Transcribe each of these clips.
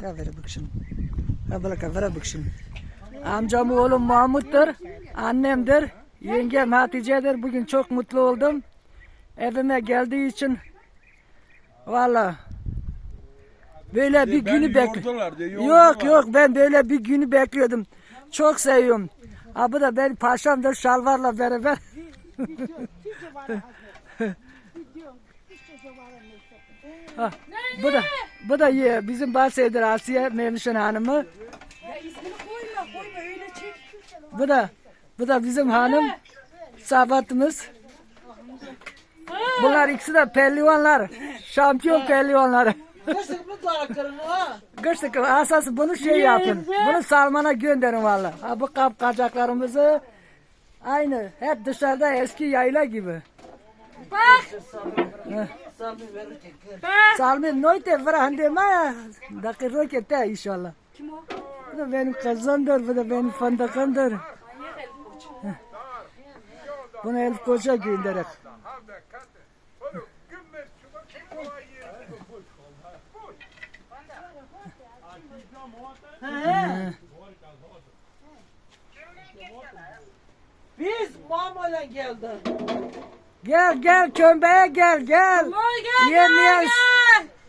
Kavere bıkşın. Abla kavere bıkşın. Amcam oğlum Mahmut'tur. Annemdir. Yengem Hatice'dir. Bugün çok mutlu oldum. Evime geldiği için valla böyle bir günü diye, Yok yok ben böyle bir günü bekliyordum. Çok seviyorum. Ha bu da benim paşamdır şalvarla beraber. Ha, bu da bu da ye, bizim bahseder Asiye Mevlüşen hanımı. Ya ismini koyma koyma öyle çek. Bu da bu da bizim hanım sabatımız. Bunlar ikisi de pehlivanlar. Şampiyon pehlivanlar. Kışlık asası bunu şey yapın. Bunu Salman'a gönderin valla. Ha bu kap kacaklarımızı aynı hep dışarıda eski yayla gibi. Bak. Salmin noite vrahande ma dakika rokete inşallah. Kim o? Bu da benim kızımdır, bu da benim fındıkımdır. Bunu Elif Koç'a gönderek. Biz Mama'yla geldi. Gel gel kömbeye gel gel. Oy gel Yemeyen, gel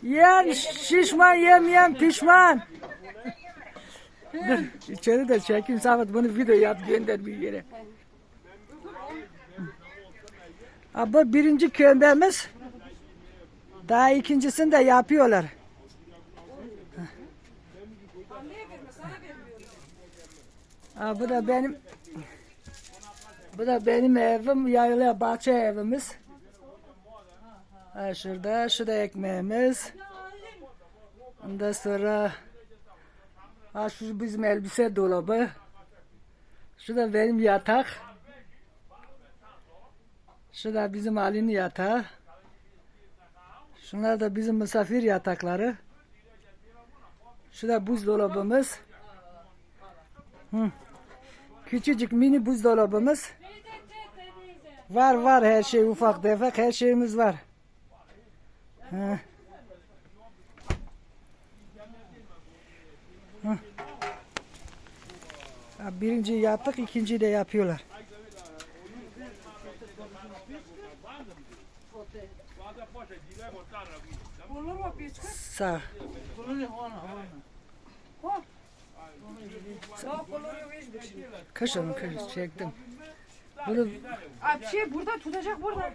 gel. yiyen şişman yemeyen pişman. Dur içeri de çekeyim Samet bunu video yap gönder bir yere. Ha, bu birinci kömbemiz. Daha ikincisini de yapıyorlar. Ha, bu da benim bu da benim evim, yayla bahçe evimiz. Ha, şurada, şu da ekmeğimiz. Ondan sonra ha, şu bizim elbise dolabı. Şu benim yatak. Şu bizim Ali'nin yatağı. Şunlar da bizim misafir yatakları. Şu da buzdolabımız. Hı. Küçücük mini buzdolabımız. Var var her şey ufak tefek her şeyimiz var. Hı. Ha, Birinci yaptık, ikinciyi de yapıyorlar. Sağ. Kaşın kaşın çektim. Bunu Abi şey burada tutacak burada.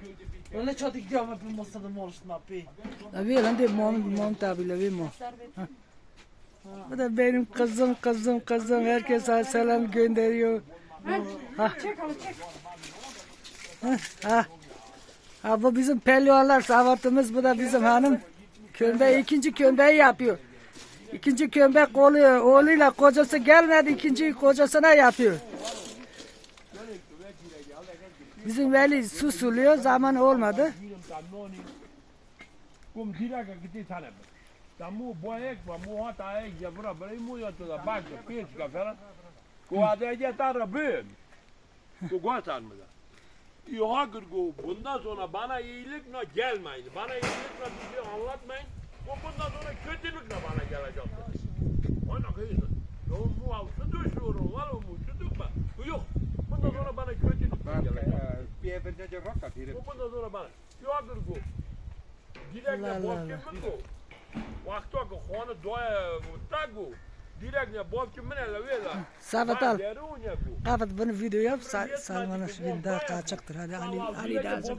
Öyle çatı gidiyor ama bir masada mı oluştun abi? Abi lan de mom mom tabi levi mo. Bu da benim kızım kızım kızım herkese selam gönderiyor. Çek abi çek. Ha. Ha bu bizim pehlivanlar savatımız bu da bizim hanım. Kömbe ikinci kömbeyi yapıyor. İkinci kömbe oluyor. Oğluyla kocası gelmedi ikinci kocasına yapıyor. Bizim veli susuluyor zaman olmadı. İyi go bundan sonra bana iyilikle gelmeyin. Bana iyilikle bir şey anlatmayın. O bundan sonra kötülükle bana geleceksiniz. Oyna kıyısın. Yo mu altı düşüyorum var o mu çocuk mu? Yok. Bundan sonra bana kötülükle gelecek. Bienvenido Roca, dire. Bu bundan sonra bana. Yok go. Direkt La, na la, bobke la. mingo. Waktu aku khona doya tagu. Direkt na bobke mine la vela. Savat al. Bu. Kapat bunu video yap. Sa Salman'a şimdi daha kaçacaktır. Hadi Ali, Ali çok.